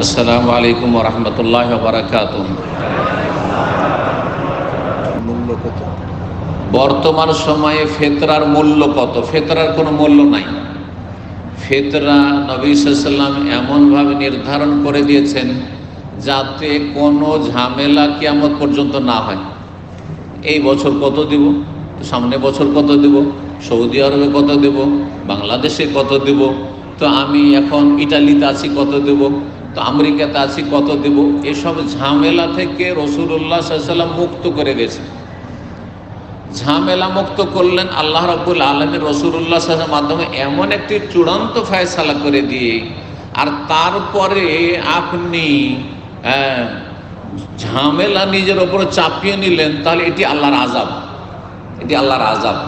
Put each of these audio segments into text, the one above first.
আসসালামু আলাইকুম রহমতুল্লাহ বারাকাত বর্তমান সময়ে ফেতরার মূল্য কত? ফেতরার কোনো মূল্য নাই। ফেতরা নবী সাল্লাম এমনভাবে নির্ধারণ করে দিয়েছেন যাতে কোনো ঝামেলা কিয়ামত পর্যন্ত না হয়। এই বছর কত দিব? সামনে বছর কত দেব? সৌদি আরবে কত দেব? বাংলাদেশে কত দেব? তো আমি এখন ইটালিতে আছি কত দেব? তো আমেরিকাতে আছি, কত দেব? এসব ঝামেলা থেকে রসুল্লাহ সাল্লাম মুক্ত করে গেছে ঝামেলা মুক্ত করলেন, আল্লাহ রব্বুল আলমের রসুল্লাহ সাল্লামের মাধ্যমে এমন একটি চূড়ান্ত ফয়সালা করে দিয়ে, আর তারপরে আপনি ঝামেলা নিজের ওপরে চাপিয়ে নিলেন, তাহলে এটি আল্লাহর আজাব এটি আল্লাহর আজাব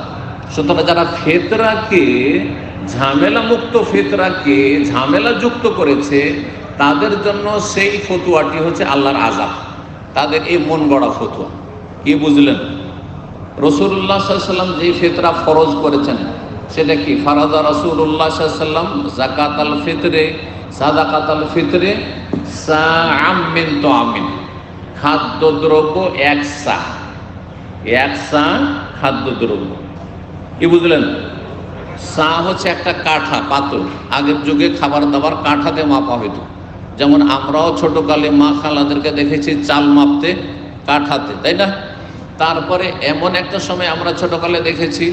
সুতরাং যারা ফেতরাকে, ঝামেলা মুক্ত ফেতরাকে, ঝামেলা যুক্ত করেছে তাদের জন্য সেই ফতুয়াটি হচ্ছে আল্লাহর আজাব তাদের এই মন গড়া ফতুয়া। কি বুঝলেন? রসুল্লাহ সাল্লাম যে ফেতরা ফরজ করেছেন, সেটা কি? ফারাদা রসুল্লাহ সাল্লাম জাকাত আল ফিতরে সাদাকাত আল ফিতরে আমিন তো আমিন খাদ্যদ্রব্য এক সা। এক সা, খাদ্যদ্রব্য। কি বুঝলেন? সা হচ্ছে একটা কাঠা পাতল আগের যুগে খাবার দাবার কাঠাতে মাপা হইতো। যেমন আমরাও ছোটকালে মা খালাদেরকে দেখেছি চাল মাপতে, কাঠাতে, তাই না? তারপরে এমন একটা সময় আমরা ছোটকালে দেখেছি,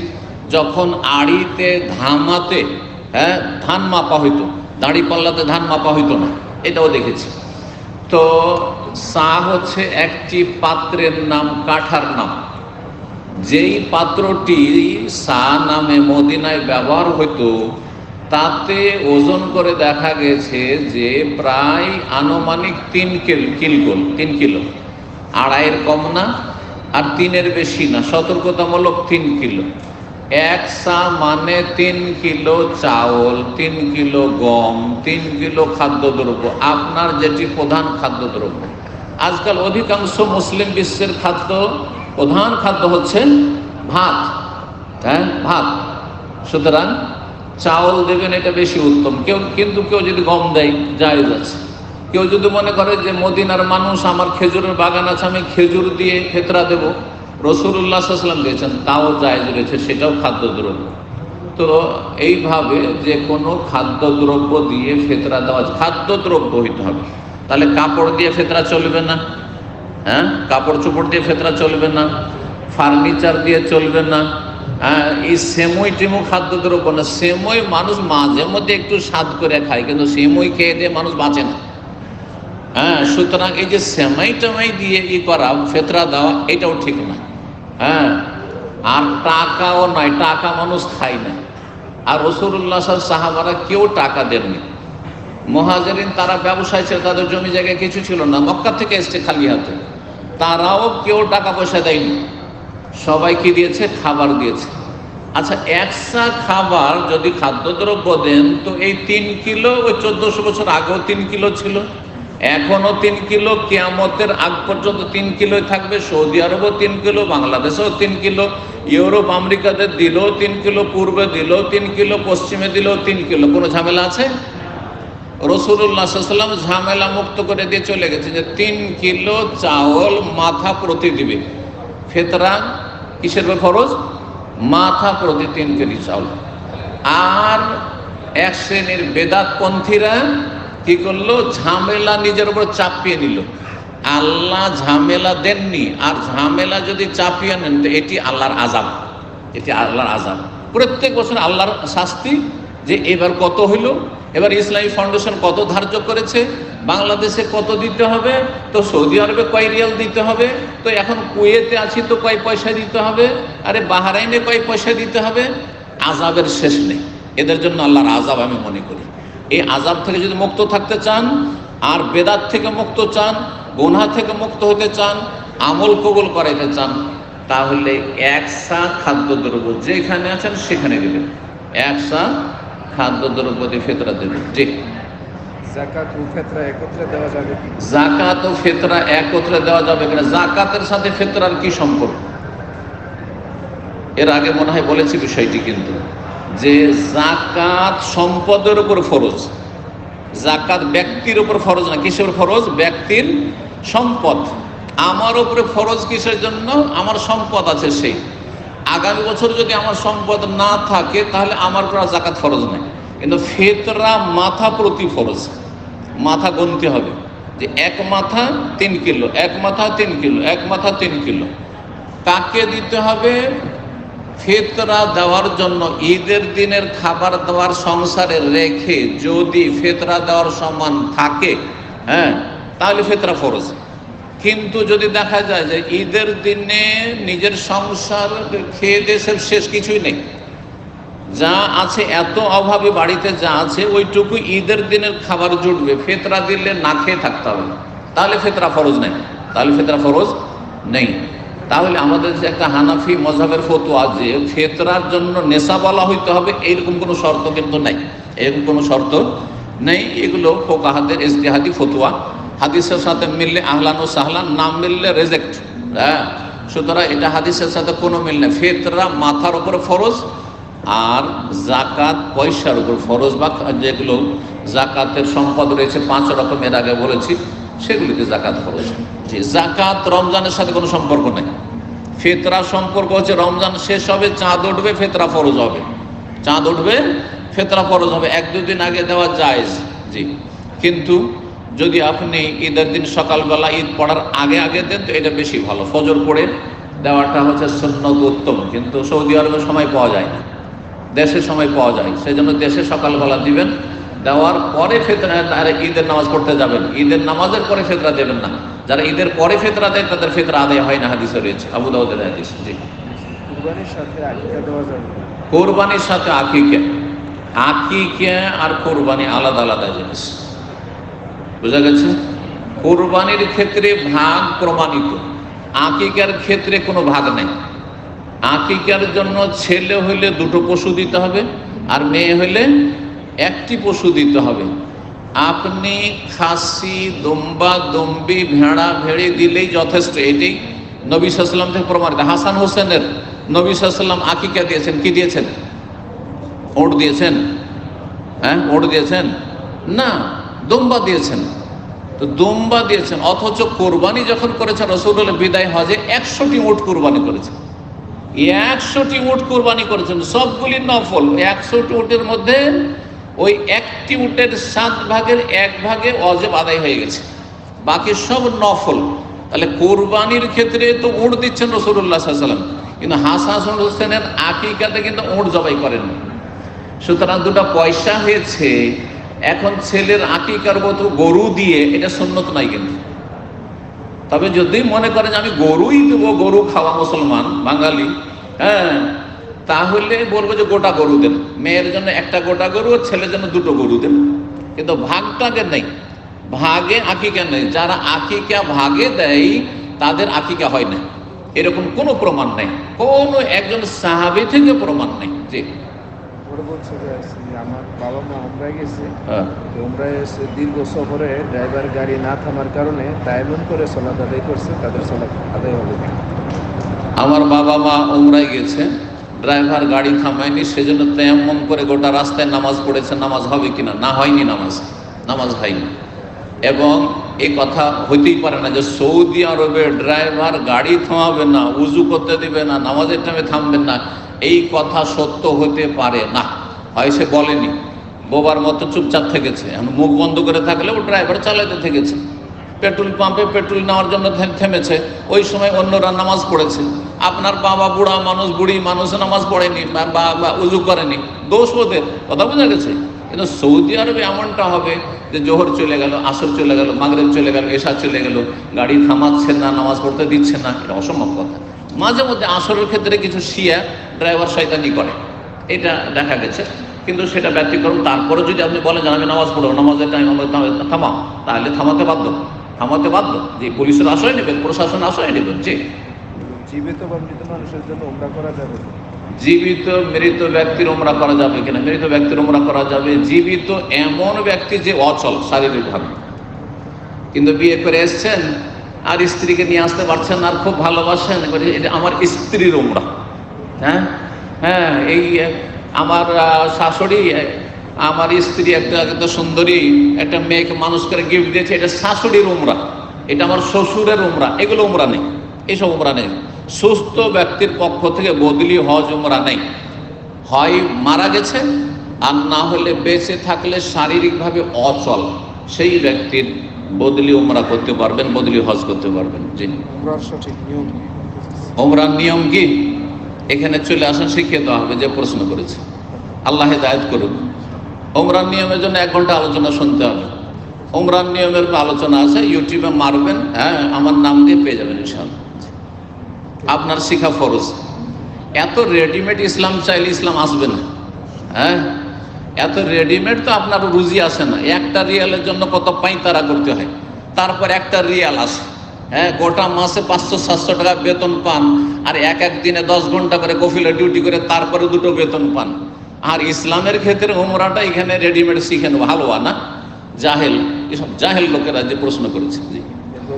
যখন আড়িতে ধামাতে হ্যাঁ ধান মাপা হইতো, দাড়ি পাল্লাতে ধান মাপা হইতো না, এটাও দেখেছি। তো সা হচ্ছে একটি পাত্রের নাম, কাঠার নাম। যেই পাত্রটি সা নামে মদিনায় ব্যবহার হতো তাতে ওজন করে দেখা গেছে যে প্রায় আনুমানিক তিন কিল কিলগোল তিন কিলো। আড়াইয়ের কম না, আর তিনের বেশি না, সতর্কতামূলক তিন কিলো। এক সা মানে তিন কিলো চাউল, তিন কিলো গম, তিন কিলো খাদ্যদ্রব্য, আপনার যেটি প্রধান খাদ্যদ্রব্য। আজকাল অধিকাংশ মুসলিম বিশ্বের খাদ্য, প্রধান খাদ্য হচ্ছে ভাত হ্যাঁ? ভাত। সুতরাং চাউল দেবেন এটা বেশি উত্তম। কেউ কিন্তু কেউ যদি গম দেয়, জায়েজ আছে। কেউ যদি মনে করে যে মদিনার মানুষ আমার খেজুরের বাগান আছে, আমি খেজুর দিয়ে ফেতরা দেব রসুল্লাহ সাল্লাম দিয়েছেন তাও জায়েজ রয়েছে, সেটাও খাদ্যদ্রব্য। তো এইভাবে যে কোনো খাদ্যদ্রব্য দিয়ে ফেতরা দেওয়া খাদ্যদ্রব্য হইতে হবে। তাহলে কাপড় দিয়ে ফেতরা চলবে না হ্যাঁ? কাপড় চোপড় দিয়ে ফেতরা চলবে না, ফার্নিচার দিয়ে চলবে না এই সেমই টেমো খাদ্যদ্রব্য না, সেমই মানুষ মাঝে মধ্যে একটু স্বাদ করে খায়, কিন্তু সেমই খেয়ে দিয়ে মানুষ বাঁচে না। হ্যাঁ সুতরাং এই যে সেমাই টেমাই দিয়ে ই করা, ফেতরা দেওয়া, এটাও ঠিক না। হ্যাঁ আর টাকাও নয়, টাকা মানুষ খায় না। আর রসুল্লাহ সাহাবারা কেউ টাকা দেননি। মহাজারিন তারা ব্যবসায় ছিল, তাদের জমি জায়গায় কিছু ছিল না, মক্কা থেকে এসছে খালি হাতে। তারাও কেউ টাকা পয়সা দেয়নি। সবাই কি দিয়েছে খাবার দিয়েছে। আচ্ছা একসা খাবার যদি খাদ্যদ্রব্য দেন, তো এই তিন কিলো, ওই চোদ্দশো বছর আগেও তিন কিলো ছিল। এখনও তিন কিলো, কেয়ামতের আগ পর্যন্ত তিন কিলোই থাকবে। সৌদি আরবও তিন কিলো, বাংলাদেশেও তিন কিলো, ইউরোপ, আমেরিকাতে দিলেও তিন কিলো, পূর্বে দিলেও তিন কিলো, পশ্চিমে দিলেও তিন কিলো। কোনো ঝামেলা আছে? রসুল্লাহ সাল্লাম ঝামেলা মুক্ত করে দিয়ে চলে গেছে যে তিন কিলো চাউল মাথা প্রতি দিবে। ফেতরা কিসের উপর খরচ? মাথা প্রতি তিন কেজি চাউল। আর এক শ্রেণির বেদাতপন্থীরা কি করল? ঝামেলা নিজের উপর চাপিয়ে নিল। আল্লাহ ঝামেলা দেননি, আর ঝামেলা যদি চাপিয়ে নেন, তো এটি আল্লাহর আজাব এটি আল্লাহর আজাব প্রত্যেক বছর আল্লাহর শাস্তি যে এবার কত হইল? এবার ইসলামী ফাউন্ডেশন কত ধার্য করেছে? বাংলাদেশে কত দিতে হবে? তো সৌদি আরবে কয় রিয়াল দিতে হবে? তো এখন কুয়েতে আছি তো কয় পয়সা দিতে হবে? আরে বাহারাইনে কয় পয়সা দিতে হবে? আজাবের শেষ নেই। এদের জন্য আল্লাহর আজাব আমি মনে করি। এই আজাব থেকে যদি মুক্ত থাকতে চান, আর বেদাত থেকে মুক্ত চান গোনা থেকে মুক্ত হতে চান, আমল কবল করাইতে চান, তাহলে একসা খাদ্যদ্রব্য যেখানে আছেন সেখানে দেবেন। একসা খাদ্যদ্রব্য দিয়ে ফেতরা দেবেন জি জাকাত ও ফেতরা একত্রে দেওয়া যাবে জাকাত ও ফেতরা একত্রে দেওয়া যাবে কিনা? জাকাতের সাথে ফেতরার কি সম্পর্ক? এর আগে মনে হয় বলেছি বিষয়টি কিন্তু যে জাকাত সম্পদের উপর ফরজ। জাকাত ব্যক্তির উপর ফরজ না কিসের ফরজ? ব্যক্তির সম্পদ। আমার উপরে ফরজ কিসের জন্য? আমার সম্পদ আছে সেই। আগামী বছর যদি আমার সম্পদ না থাকে, তাহলে আমার উপর জাকাত ফরজ নাই। কিন্তু ফেতরা মাথা প্রতি ফরজ। মাথা গুনতে হবে। যে এক মাথা তিন কিলো, এক মাথা তিন কিলো, এক মাথা তিন কিলো। কাকে দিতে হবে? ফেতরা দেওয়ার জন্য ঈদের দিনের খাবার দেওয়ার সংসারে রেখে যদি ফেতরা দেওয়ার সমান থাকে হ্যাঁ তাহলে ফেতরা ফরজ। কিন্তু যদি দেখা যায় যে ঈদের দিনে নিজের সংসার খেয়ে দেশের শেষ কিছুই নেই। যা আছে, এত অভাবে বাড়িতে যা আছে, ওইটুকু ঈদের দিনের খাবার জুটবে। ফেতরা দিলে না খেয়ে থাকতে হবে। তাহলে ফেতরা ফরজ নেই। তাহলে ফেতরা ফরজ নেই। তাহলে আমাদের যে একটা হানাফি মজাবের ফতোয়া যে ফেতরার জন্য নেশা বলা হইতে হবে, এইরকম কোনো শর্ত কিন্তু নাই। এরকম কোনো শর্ত নেই। এগুলো ফোকাহাদের ইজতেহাদি ফতোয়া। হাদিসের সাথে মিললে আহলান ও সাহলান, না মিললে রেজেক্ট। হ্যাঁ? সুতরাং এটা হাদিসের সাথে কোনো মিল নেই। ফেতরা মাথার উপরে ফরজ আর জাকাত পয়সার উপর ফরজ বা যেগুলো জাকাতের সম্পদ রয়েছে, পাঁচ রকম এর আগে বলেছি, সেগুলিতে জাকাত ফরজ। যে জাকাত রমজানের সাথে কোনো সম্পর্ক নেই। ফেতরা সম্পর্ক হচ্ছে রমজান শেষ হবে, চাঁদ উঠবে, ফেতরা ফরজ হবে। চাঁদ উঠবে, ফেতরা ফরজ হবে। এক দুদিন আগে দেওয়া যায় জি। কিন্তু যদি আপনি ঈদের দিন সকালবেলা ঈদ পড়ার আগে আগে দেন তো এটা বেশি ভালো। ফজর পড়ে দেওয়াটা হচ্ছে সুন্নত উত্তম কিন্তু সৌদি আরবে সময় পাওয়া যায় না। দেশে সময় পাওয়া যায় সেই জন্য দেশে সকালবেলা দিবেন দেওয়ার পরে ফেতরা তারা ঈদের নামাজ পড়তে যাবেন। ঈদের নামাজের পরে ফেতরা দেবেন না। যারা ঈদের পরে ফেতরা দেয় তাদের ফেতরা আদায় হয় না হাদিসে রয়েছে। আবু দাউদের হাদিস জি। কোরবানির সাথে আকিকে। আকিকে আর কোরবানি আলাদা আলাদা জিনিস। বুঝা গেছে? কোরবানির ক্ষেত্রে ভাগ প্রমাণিত। আকিকার ক্ষেত্রে কোনো ভাগ নেই। আকিকার জন্য ছেলে হইলে দুটো পশু দিতে হবে আর মেয়ে হইলে একটি পশু দিতে হবে। আপনি খাসি, দম্বা, দম্বি, ভেড়া, ভেড়ে দিলেই যথেষ্ট। এটাই নবী সাল্লাম থেকে প্রমাণিত। হাসান হোসেনের নবী সাল্লাম আকিকা দিয়েছেন। কি দিয়েছেন? ওট দিয়েছেন? হ্যাঁ ওট দিয়েছেন? না। দম্বা দিয়েছেন। তো দম্বা দিয়েছেন, অথচ কোরবানি যখন করেছেন, রসুল বিদায় হজে একশোটি উট কোরবানি করেছেন। একশোটি উট কোরবানি করেছেন, সবগুলি নফল। একশোটি উটের মধ্যে ওই একটি উটের সাত ভাগের এক ভাগে অজেব আদায় হয়ে গেছে। বাকি সব নফল। তাহলে কোরবানির ক্ষেত্রে তো উট দিচ্ছেন রসুল্লাহ সাল্লাম কিন্তু হাসান হোসেনের আকিকাতে কিন্তু উট জবাই করেন সুতরাং দুটো পয়সা হয়েছে এখন ছেলের আকিকার মতো গরু দিয়ে, এটা সন্ন্যত নাই কিন্তু। তবে যদি মনে করেন আমি গরুই দেবো, গরু খাওয়া মুসলমান, বাঙালি হ্যাঁ তাহলে বলব যে গোটা গরু দেন। মেয়ের জন্য একটা গোটা গরু, ছেলের জন্য দুটো গরু দেন। কিন্তু ভাগটাকে নেই। ভাগে আকিকা নেই। যারা আকিকা ভাগে দেয়, তাদের আকিকা হয় না। এরকম কোনো প্রমাণ নেই। কোনো একজন সাহাবি থেকে প্রমাণ নেই। জি। ওরা বলছে যে আমার বাবা মা উমরায় গেছে। হ্যাঁ। তো উমরায় এসে দীর্ঘ সফরে ড্রাইভার গাড়ি না থামার কারণে তাইমন করে সলাদ আদায় করছে তাদের সলাদ আদায় হবে। আমার বাবা মা উমরায় গেছে ড্রাইভার গাড়ি থামায়নি সেজন্য তেমন করে গোটা রাস্তায় নামাজ পড়েছে নামাজ হবে কিনা? না হয়নি নামাজ নামাজ হয়নি। এবং এই কথা হইতেই পারে না যে সৌদি আরবে ড্রাইভার গাড়ি থামাবে না উজু করতে দিবে না নামাজের টাইমে থামবেন না। এই কথা সত্য হতে পারে না। হয় সে বলেনি, বোবার মতো চুপচাপ থেকেছে। এখন মুখ বন্ধ করে থাকলেও ড্রাইভার চালাতে থেকেছে। পেট্রোল পাম্পে পেট্রোল নেওয়ার জন্য থেমেছে। ওই সময় অন্যরা নামাজ পড়েছে। আপনার বাবা বুড়া মানুষ, বুড়ি মানুষ নামাজ পড়েনি, বা উজু করেনি। দোষ ওদের, কথা বোঝা গেছে? কিন্তু সৌদি আরবে এমনটা হবে যে জোহর চলে গেল, আসর চলে গেল, মাগরেব চলে গেল, এশা চলে গেল। গাড়ি থামাচ্ছেন না, নামাজ পড়তে দিচ্ছেন না, এটা অসম্ভব কথা। মাঝে মধ্যে আসরের ক্ষেত্রে কিছু শিয়া ড্রাইভার শয়তানি করে। এটা দেখা গেছে। কিন্তু সেটা ব্যতিক্রম। তারপরে যদি আপনি বলেন যে আমি নামাজ পড়ব নামাজের টাইম আমরা থামাও। তাহলে থামাতে বাধ্য। থামাতে বাধ্য যে পুলিশের আশ্রয় নেবেন প্রশাসন আশ্রয় নেবেন। যে জীবিত বা মৃত মানুষের জন্য করা যাবে জীবিত মৃত ব্যক্তির ওমরা করা যাবে কিনা? মৃত ব্যক্তির ওমরা করা যাবে। জীবিত এমন ব্যক্তি যে অচল শারীরিকভাবে। কিন্তু বিয়ে করে এসছেন আর স্ত্রীকে নিয়ে আসতে পারছেন আর খুব ভালোবাসেন। এটা আমার স্ত্রীর ওমরা হ্যাঁ? হ্যাঁ এই আমার শাশুড়ি আমার স্ত্রী একটা একটা সুন্দরী একটা মেয়েকে মানুষ করে গিফট দিয়েছে, এটা শাশুড়ির উমরা। এটা আমার শ্বশুরের উমরা। এগুলো উমরা নেই। এইসব উমরা নেই। সুস্থ ব্যক্তির পক্ষ থেকে বদলি হজ উমরা নেই। হয় মারা গেছে, আর না হলে বেঁচে থাকলে শারীরিকভাবে অচল। সেই ব্যক্তির বদলি ওমরা করতে পারবেন বদলি হজ করতে পারবেন জি। সঠিক নিয়ম কি? এখানে চলে আসেন শিখিয়ে দেওয়া হবে যে প্রশ্ন করেছে। আল্লাহ হেদায়ত করুন উমরার নিয়মের জন্য এক ঘণ্টা আলোচনা শুনতে হবে। উমরার নিয়মের আলোচনা আছে ইউটিউবে মারবেন হ্যাঁ আমার নাম দিয়ে পেয়ে যাবেন ইনশাল্লাহ আপনার শিখা ফরজ। এত রেডিমেড ইসলাম চাইলে ইসলাম আসবে না হ্যাঁ? এত রেডিমেড তো আপনার রুজি আসে না। একটা রিয়ালের জন্য কত পাইতারা করতে হয়? তারপর একটা রিয়াল আসে হ্যাঁ গোটা মাসে পাঁচশো, সাতশো টাকা বেতন পান আর এক এক দিনে দশ ঘণ্টা করে কফিলে ডিউটি করে তারপরে দুটো বেতন পান। আর ইসলামের ক্ষেত্রে ওমরাটা এখানে রেডিমেড শিখে ভালো না? জাহেল, এসব জাহেল লোকেরা যে প্রশ্ন করেছে। জি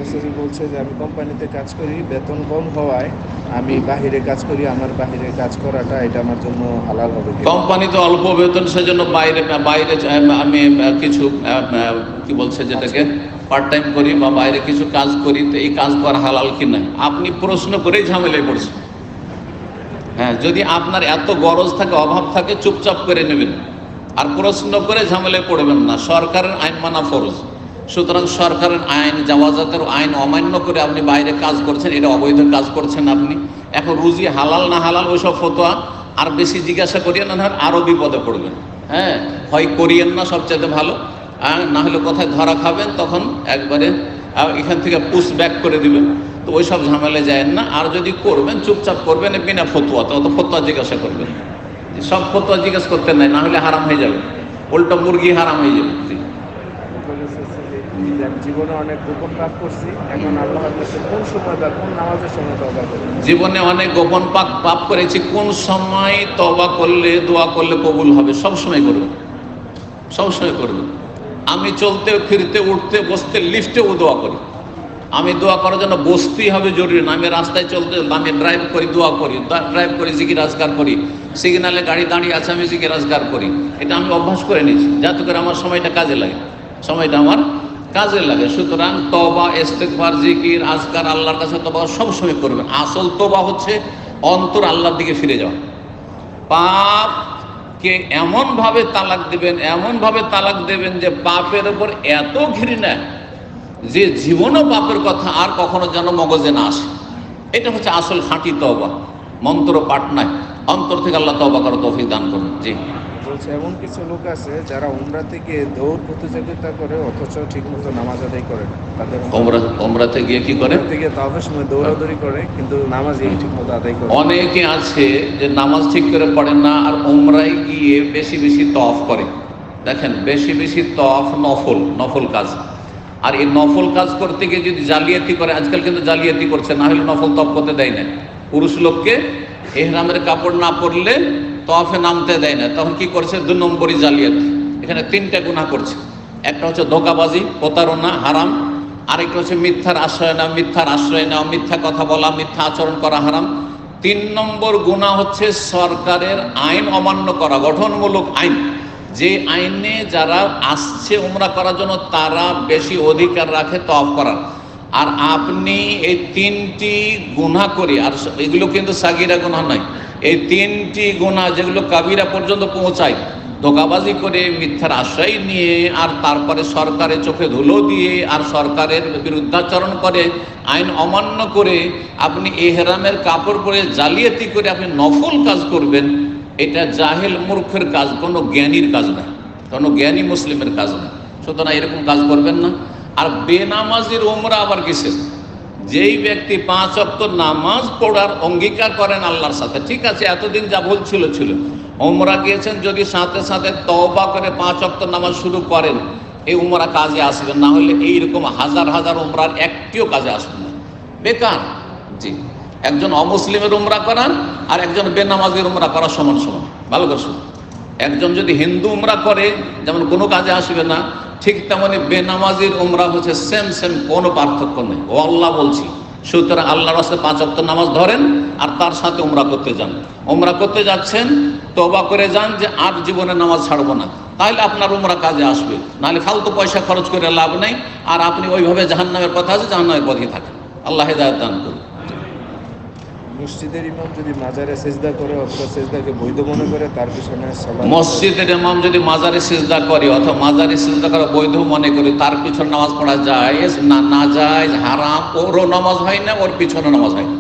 গ্রোসারি বলছে যে আমি কোম্পানিতে কাজ করি বেতন কম হওয়ায় আমি বাহিরে কাজ করি আমার বাহিরে কাজ করাটা এটা আমার জন্য হালাল হবে? কোম্পানিতে অল্প বেতন সেজন্য বাইরে বাইরে আমি কিছু কি বলছে যেটাকে পার্ট টাইম করি বা বাইরে কিছু কাজ করি তো এই কাজ করা হালাল কি না আপনি প্রশ্ন করেই ঝামেলায় পড়ছেন। হ্যাঁ যদি আপনার এত গরজ থাকে অভাব থাকে চুপচাপ করে নেবেন। আর প্রশ্ন করে ঝামেলায় পড়বেন না। সরকারের আইন মানা ফরজ। সুতরাং সরকারের আইন, জাওয়াজাতের আইন অমান্য করে আপনি বাইরে কাজ করছেন, এটা অবৈধ কাজ করছেন আপনি। এখন রুজি হালাল না হালাল ওইসব ফতোয়া আর বেশি জিজ্ঞাসা করিয়েন না হয় আরও বিপদে পড়বেন। হ্যাঁ হয় করিয়েন না সবচেয়ে ভালো। আর না হলে কোথায় ধরা খাবেন, তখন একবারে এখান থেকে পুশ ব্যাক করে দিবেন। তো ওই সব ঝামেলা যায় না। আর যদি করবেন, চুপচাপ করবেন বিনা ফতুয়া তো অত ফতুয়া জিজ্ঞাসা করবেন। সব ফতুয়া জিজ্ঞাসা করতে নাই, না হলে হারাম হয়ে যাবে। উল্টো মুরগি হারাম হয়ে যাবে। জীবনে অনেক গোপন পাপ করছি। এখন আল্লাহর কাছে কোন সময় বা কোন নামাজের সময় করব? জীবনে অনেক গোপন পাপ পাপ করেছি। কোন সময় তবা করলে, দোয়া করলে কবুল হবে? সব সময় করবেন সব সময় করবেন আমি চলতে, ফিরতে, উঠতে, বসতে, লিফটেও দোয়া করি। আমি দোয়া করার জন্য বসতেই হবে জরুরি না। আমি রাস্তায় চলতে, আমি ড্রাইভ করি, দোয়া করি। ড্রাইভ করি, জিকির রাজগার করি। সিগনালে গাড়ি দাঁড়িয়ে আছে, আমি জিকির রাজগার করি। এটা আমি অভ্যাস করে নিয়েছি। যাতে করে আমার সময়টা কাজে লাগে। সময়টা আমার কাজে লাগে। সুতরাং তবা ইস্তেকবার জিকির, আজকার আল্লাহর কাছে তবা সবসময় করবেন। আসল তবা হচ্ছে অন্তর আল্লাহর দিকে ফিরে যাওয়া। পাপকে এমনভাবে তালাক দেবেন, এমনভাবে তালাক দেবেন যে পাপের উপর এত ঘৃণা যে জীবনও পাপের কথা আর কখনো যেন মগজে না আসে। এটা হচ্ছে আসল খাঁটি তবা মন্ত্র পাঠ নাই। অন্তর থেকে আল্লাহ তবা করো তৌফিক দান করুন। জি। বলছে এমন কিছু লোক আছে যারা উমরা থেকে দৌড় প্রতিযোগিতা করে অথচ ঠিকমতো নামাজ আদায় করে না। তাদের ওমরা ওমরাতে গিয়ে কি করে? উমরা থেকে তাওবার সময় দৌড়াদৌড়ি করে কিন্তু নামাজই ঠিকমতো আদায় করে। অনেকে আছে যে নামাজ ঠিক করে পড়ে না আর ওমরায় গিয়ে বেশি বেশি তফ করে। দেখেন বেশি বেশি তফ নফল নফল কাজ। আর এই নফল কাজ করতে গিয়ে যদি জালিয়াতি করে আজকাল কিন্তু জালিয়াতি করছে না হলে নফল তফ করতে দেয় না পুরুষ লোককে এহরামের কাপড় না পরলে তফে নামতে দেয় না। তখন কি করছে? দু নম্বরই জালিয়াতি। এখানে তিনটা গুণা করছে। একটা হচ্ছে ধোকাবাজি, প্রতারণা, হারাম। আরেকটা হচ্ছে মিথ্যার আশ্রয় নেওয়া, মিথ্যার আশ্রয় নেওয়া, মিথ্যা কথা বলা, মিথ্যা আচরণ করা হারাম। তিন নম্বর গুণা হচ্ছে সরকারের আইন অমান্য করা, গঠনমূলক আইন। যে আইনে যারা আসছে উমরা করার জন্য, তারা বেশি অধিকার রাখে তফ করার। আর আপনি এই তিনটি গুণা করে, আর এগুলো কিন্তু সাগিরা গুণা নয়। এই তিনটি গুণা যেগুলো কাবিরা পর্যন্ত পৌঁছায়, ধোকাবাজি করে, মিথ্যার আশ্রয় নিয়ে, আর তারপরে সরকারের চোখে ধুলো দিয়ে, আর সরকারের বিরুদ্ধাচরণ করে, আইন অমান্য করে, আপনি এহরামের কাপড় পরে জালিয়াতি করে আপনি নফল কাজ করবেন, এটা জাহেল মূর্খের কাজ, কোনো জ্ঞানীর কাজ না কোনো জ্ঞানী মুসলিমের কাজ না সুতরাং এরকম কাজ করবেন না। আর বেনামাজির ওমরা আবার কিসের? যেই ব্যক্তি পাঁচ অক্ত নামাজ পড়ার অঙ্গীকার করেন আল্লাহর সাথে। ঠিক আছে, এতদিন যা ভুল ছিল ছিল। ওমরা গিয়েছেন, যদি সাথে সাথে তওবা করে পাঁচ অক্ত নামাজ শুরু করেন, এই উমরা কাজে আসবেন না হলে এইরকম হাজার হাজার উমরার একটিও কাজে আসবে না। বেকার? জি। একজন অমুসলিমের উমরা করান আর একজন বেনামাজির উমরা করা সমান সমান। ভালো করে। একজন যদি হিন্দু উমরা করে, যেমন কোনো কাজে আসবে না ঠিক তেমনি বেনামাজির উমরা হচ্ছে সেম সেম কোনো পার্থক্য নেই। ও আল্লাহ বলছি, সুতরাং আল্লাহর রাস্তে পাঁচ অক্ত নামাজ ধরেন আর তার সাথে উমরা করতে যান। উমরা করতে যাচ্ছেন তবা করে যান যে আর জীবনে নামাজ ছাড়বো না। তাহলে আপনার উমরা কাজে আসবে। নাহলে ফালতু পয়সা খরচ করে লাভ নেই। আর আপনি ওইভাবে জাহান্নামের কথা আছে, জাহান্নামের পথেই থাকেন। আল্লাহ হেদায়ত দান করুন। মসজিদের ইমাম যদি মাজারে সেজদা করে অথবা সেজদাকে বৈধ মনে করে, তার পিছনে মসজিদের ইমাম যদি মাজারে সিজদা করে, অথবা মাজারে সিজদা করা বৈধ মনে করে, তার পিছনে নামাজ পড়া যায় না না যায় হারাম, ওরও নামাজ হয় না, ওর পিছনে নামাজ হয় না।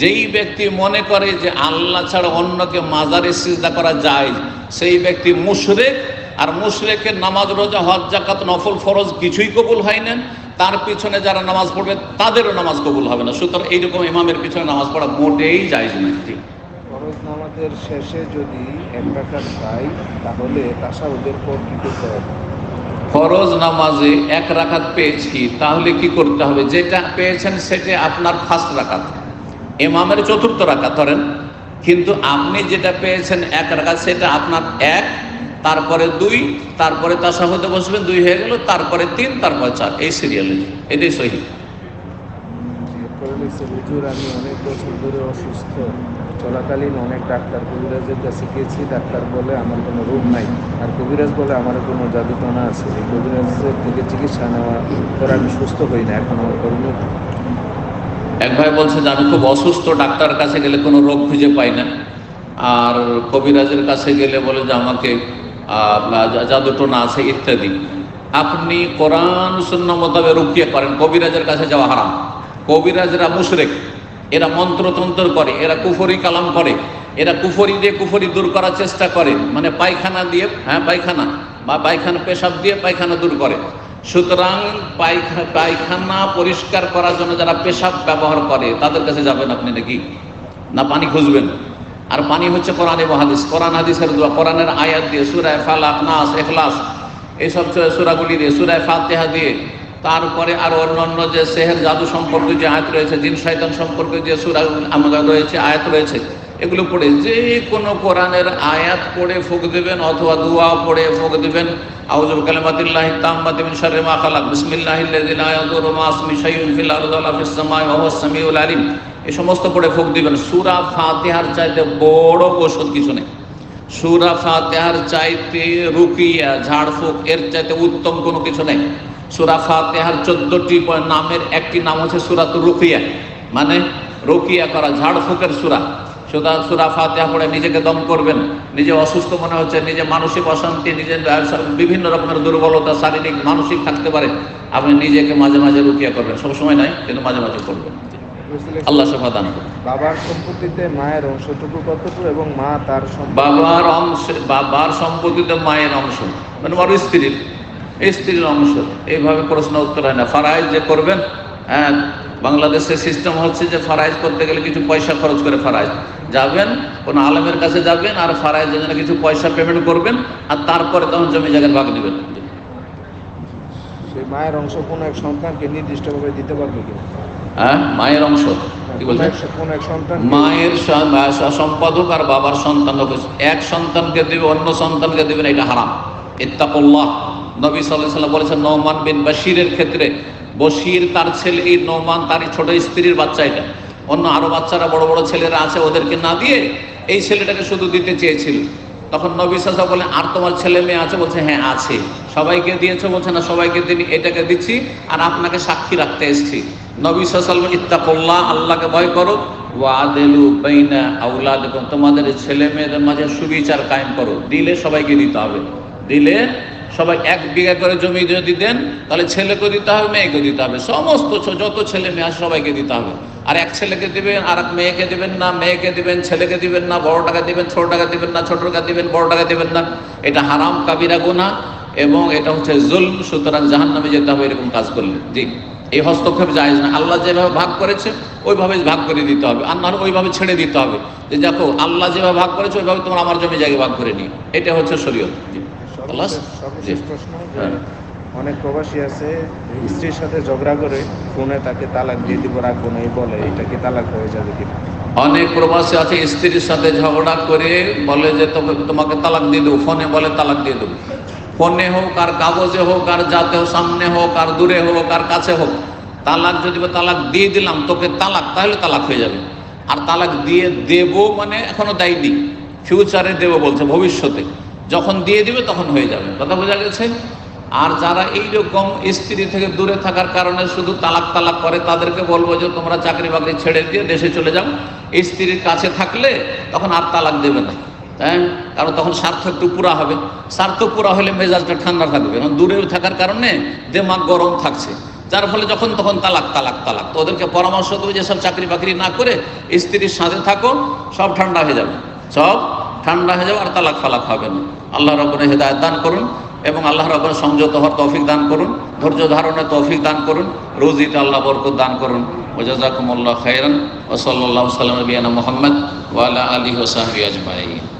যেই ব্যক্তি মনে করে যে আল্লাহ ছাড়া অন্যকে মাজারে সিজদা করা যায় সেই ব্যক্তি মুশরেক। আর মুশরেকের নামাজ, রোজা, হজ জাকাত নফল, ফরজ কিছুই কবুল হয় না। তার পিছনে যারা নামাজ পড়বে তাদেরও নামাজ কবুল হবে না। সুতরাং এইরকম ইমামের পিছনে নামাজ পড়া মোটেই যায় না ঠিক ফরজ নামাজের শেষে যদি এক রাকাত পাই তাহলে তাসাউদের পর কি করতে হবে? ফরজ নামাজে এক রাকাত পেয়েছি তাহলে কি করতে হবে? যেটা পেয়েছেন সেটা আপনার ফার্স্ট রাকাত। ইমামের চতুর্থ রাকাত ধরেন। কিন্তু আপনি যেটা পেয়েছেন এক রাকাত সেটা আপনার এক তারপরে দুই তারপরে তার সাথে বসবেন দুই হয়ে গেল তারপরে তিন তারপরে চার। এই সিরিয়ালে এটাই সহি। আমি অনেক বছর ধরে অসুস্থ চলাকালীন অনেক ডাক্তার কবিরাজের কাছে গিয়েছি ডাক্তার বলে আমার কোনো রোগ নাই। আর কবিরাজ বলে আমার কোনো জাদুটনা আছে এই কবিরাজের থেকে চিকিৎসা নেওয়া পরে আমি সুস্থ হই না এখন আমার করণীয় এক ভাই বলছে যে আমি খুব অসুস্থ ডাক্তারের কাছে গেলে কোনো রোগ খুঁজে পাই না। আর কবিরাজের কাছে গেলে বলে যে আমাকে জাদুটোনা আছে ইত্যাদি। আপনি কোরআন শূন্য মোতাবে রুকিয়ে করেন, কবিরাজের কাছে যাওয়া হারাম। কবিরাজরা মুশরেক। এরা মন্ত্রতন্ত্র করে, এরা কুফরি কালাম করে, এরা কুফরি দিয়ে কুফরি দূর করার চেষ্টা করে মানে পায়খানা দিয়ে হ্যাঁ পায়খানা, বা পায়খানা পেশাব দিয়ে পায়খানা দূর করে। সুতরাং পায়খা- পায়খানা পরিষ্কার করার জন্য যারা পেশাব ব্যবহার করে, তাদের কাছে যাবেন আপনি নাকি? না পানি খুঁজবেন? আর পানি হচ্ছে কোরআনে মহাদিস কোরআন, হাদিসের দোয়া, কোরআনের আয়াত দিয়ে, সুরায় ফালাক নাস এখলাস, এইসব সুরাগুলি দিয়ে, সুরায় ফাতেহা দিয়ে, তারপরে আর অন্যান্য যে সেহের জাদু সম্পর্কে যে আয়াত রয়েছে, জিন শয়তান সম্পর্কে যে সুরা আমাদের রয়েছে, আয়াত রয়েছে, এগুলো পড়ে, যে কোনো কোরআনের আয়াত পড়ে ফুক দেবেন অথবা দুয়া পড়ে ফুক দেবেন। আউযু বিকালিমাতিল্লাহি তাম্মাতি মিন শাররি মা খালাক। বিসমিল্লাহিল্লাযী লা ইয়াদুররু মা ইসমিহি শাইউন ফিল আরদি ওয়ালা ফিস সামাই ওয়া হুয়াস সামিউল আলিম। এই সমস্ত পড়ে ফুক দিবেন। সূরা ফাতিহার চাইতে বড় ঔষধ কিছু নেই। সূরা ফাতিহার চাইতে রুকিয়া, ঝাড়ফুঁক, এর চাইতে উত্তম কোনো কিছু নেই। সূরা ফাতিহার চোদ্দটি নামের একটি নাম হচ্ছে সূরাতুর রুকিয়া। মানে রুকিয়া করা, ঝাড়ফুঁকের সুরা। সুতরাং সুরা ফাতেহা পড়ে নিজেকে দম করবেন। নিজে অসুস্থ মনে হচ্ছে, নিজে মানসিক অশান্তি, নিজের বিভিন্ন রকমের দুর্বলতা, শারীরিক, মানসিক থাকতে পারে। আপনি নিজেকে মাঝে মাঝে রুকিয়া করবেন। সবসময় নাই, কিন্তু মাঝে মাঝে করবেন। আল্লাহ করুন। বাবার সম্পত্তিতে মায়ের অংশটুকু কতটুকু এবং মা তার বাবার অংশ বাবার সম্পত্তিতে মায়ের অংশ। মানে বড় স্ত্রীর। স্ত্রীর অংশ। এইভাবে প্রশ্ন উত্তর হয় না। ফারাইজ যে করবেন হ্যাঁ বাংলাদেশের সিস্টেম হচ্ছে যে ফারাইজ করতে গেলে কিছু পয়সা খরচ করে ফারাইজ যাবেন কোনো আলেমের কাছে যাবেন আর ফারাইজের জন্য কিছু পয়সা পেমেন্ট করবেন আর তারপরে তখন জমি জায়গার ভাগ নেবেন। সেই মায়ের অংশ কোনো এক সন্তানকে নির্দিষ্টভাবে দিতে পারবে কি? হ্যাঁ? মায়ের অংশ। কি সন্তান? মায়ের সম্পাদক আর বাবার সন্তান এক সন্তানকে দেবে অন্য সন্তানকে দেবেন এটা হারাম। ইত্তাকুল্লাহ। নবী সাল্লাহ সাল্লাম বলেছেন নৌমান বিন বাশিরের ক্ষেত্রে বশির তার ছেলে এই নৌমান তার এই ছোট স্ত্রীর বাচ্চা এটা। অন্য আরও বাচ্চারা বড় বড় ছেলেরা আছে ওদেরকে না দিয়ে এই ছেলেটাকে শুধু দিতে চেয়েছিল। তখন নবী সাসা বলেন আর তোমার ছেলে মেয়ে আছে? বলছে হ্যাঁ আছে। সবাইকে দিয়েছে, বলছে না, সবাইকে দিন, এটাকে দিচ্ছি, আর আপনাকে সাক্ষী রাখতে এসেছি। নবী সাল ইত্তাকুল্লাহ, আল্লাহকে ভয় করো। তোমাদের ছেলে মেয়েদের মাঝে সুবিচার কায়েম করো। দিলে সবাইকে দিতে হবে। দিলে সবাই এক বিঘা করে জমি যদি দেন, তাহলে ছেলেকে দিতে হবে মেয়েকে দিতে হবে। সমস্ত যত ছেলে মেয়ে আছে, সবাইকে দিতে হবে। আর এক ছেলেকে দিবেন, আর এক মেয়েকে দিবেন না, মেয়েকে দিবেন, ছেলেকে দিবেন না বড় টাকা দিবেন ছোট টাকা দিবেন না ছোট টাকা দিবেন বড় টাকা দিবেন না। এটা হারাম কাবিরা গুনাহ। এবং এটা হচ্ছে জুল সুতরাং জাহান নামে যেতে হবে এরকম কাজ করলে। জি। এই হস্তক্ষেপ যায় না। আল্লাহ যেভাবে ভাগ করেছে ওইভাবে ভাগ করে দিতে হবে। আর নাহলে ওইভাবে ছেড়ে দিতে হবে যে দেখো আল্লাহ যেভাবে ভাগ করেছে ওইভাবে তোমার আমার জমি জায়গায় ভাগ করে নিও। এটা হচ্ছে শরীয়ত। হ্যাঁ। অনেক প্রবাসী আছে স্ত্রীর সাথে ঝগড়া করে ফোনে তাকে তালাক দিয়ে দিব রাখব না বলে এটা কি তালাক হয়ে যাবে কিনা অনেক প্রবাসী আছে স্ত্রীর সাথে ঝগড়া করে বলে যে তোমাকে তোমাকে তালাক দিয়ে দেবো ফোনে বলে তালাক দিয়ে দেবো। ফোনে হোক, আর কাগজে হোক, আর যাতে হোক, সামনে হোক, আর দূরে হোক, আর কাছে হোক, তালাক যদি তালাক দিয়ে দিলাম, তোকে তালাক, তাহলে তালাক হয়ে যাবে। আর তালাক দিয়ে দেব মানে এখনও দেয়নি। ফিউচারে দেব বলছে, ভবিষ্যতে। যখন দিয়ে দিবে, তখন হয়ে যাবে। কথা বোঝা গেছে? আর যারা এইরকম স্ত্রী থেকে দূরে থাকার কারণে শুধু তালাক তালাক করে, তাদেরকে বলব যে, তোমরা চাকরি বাকরি ছেড়ে দিয়ে দেশে চলে যাও। স্ত্রীর কাছে থাকলে তখন আর তালাক দেবে না। তাই কারণ তখন স্বার্থ একটু পুরা হবে। স্বার্থ পুরা হলে মেজাজটা ঠান্ডা থাকবে। কারণ দূরে থাকার কারণে দেমাগ গরম থাকছে। যার ফলে যখন তখন তালাক তালাক তালাক। তো ওদেরকে পরামর্শ দেবে যেসব চাকরি বাকরি না করে স্ত্রীর সাথে থাকো, সব ঠান্ডা হয়ে যাবে। সব ঠান্ডা হয়ে যাবে আর তালাক ফালাক হবে না। আল্লাহ রব্বনে হেদায়ত দান করুন এবং আল্লাহ রব্বনে সংযত হওয়ার তৌফিক দান করুন, ধৈর্য ধারণের তৌফিক দান করুন রোজিতে আল্লাহ বরকত দান করুন। ওজাজাকুমুল্লাহ খাইরান ও সাল্লাহ সাল্লাম মোহাম্মদ ওয়ালা আলী ওসাহবি আজমাই